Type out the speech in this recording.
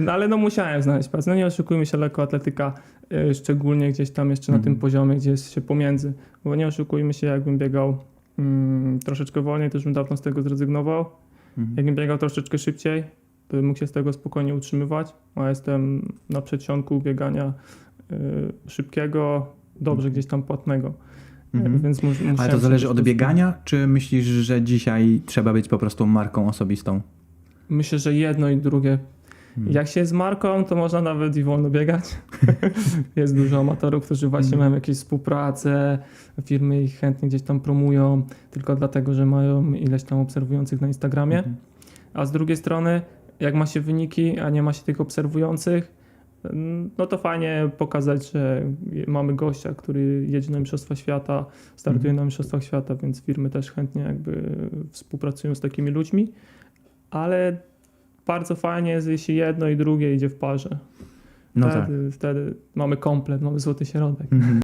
No, ale no musiałem znaleźć pracę. No nie oszukujmy się, lekkoatletyka, y, szczególnie gdzieś tam jeszcze na Mhm. tym poziomie, gdzie jest się pomiędzy. Bo nie oszukujmy się, jakbym biegał mm, troszeczkę wolniej, to już bym dawno z tego zrezygnował. Mhm. Jakbym biegał troszeczkę szybciej, to bym mógł się z tego spokojnie utrzymywać. A jestem na przedsionku biegania y, szybkiego, dobrze gdzieś tam płatnego. Mhm. Więc mus, Ale to zależy od biegania, czy myślisz, że dzisiaj trzeba być po prostu marką osobistą? Myślę, że jedno i drugie. Mhm. Jak się jest marką, to można nawet i wolno biegać. jest dużo amatorów, którzy właśnie Mhm. mają jakieś współpracę, firmy ich chętnie gdzieś tam promują, tylko dlatego, że mają ileś tam obserwujących na Instagramie. Mhm. A z drugiej strony, jak ma się wyniki, a nie ma się tych obserwujących, no to fajnie pokazać, że mamy gościa, który jedzie na Mistrzostwa Świata, startuje Mhm. na Mistrzostwach Świata, więc firmy też chętnie jakby współpracują z takimi ludźmi, ale bardzo fajnie jest, jeśli jedno i drugie idzie w parze. No tak. wtedy, wtedy mamy komplet, mamy złoty środek. Mhm.